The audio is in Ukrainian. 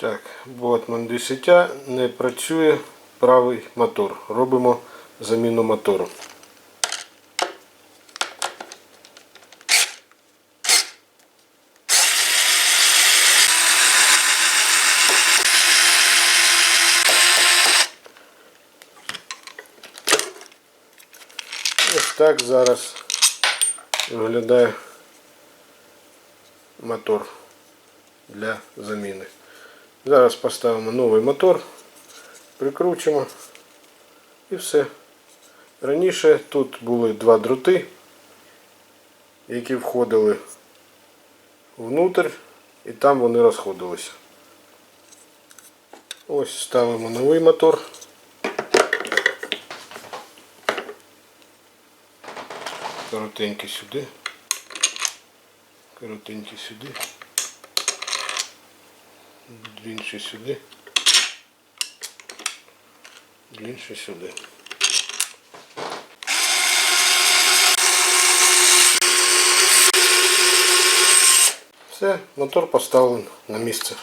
Так, Ботман 10 не працює правий мотор. Робимо заміну мотору. Ось так зараз виглядає мотор для заміни. Зараз поставимо новий мотор, прикручимо і все. Раніше тут були два дроти, які входили внутрь і там вони розходилися. Ось ставимо новий мотор. Коротенький сюди. Коротенький сюди. Длинший сюди. Длинший сюди. Все, мотор поставлен на місце.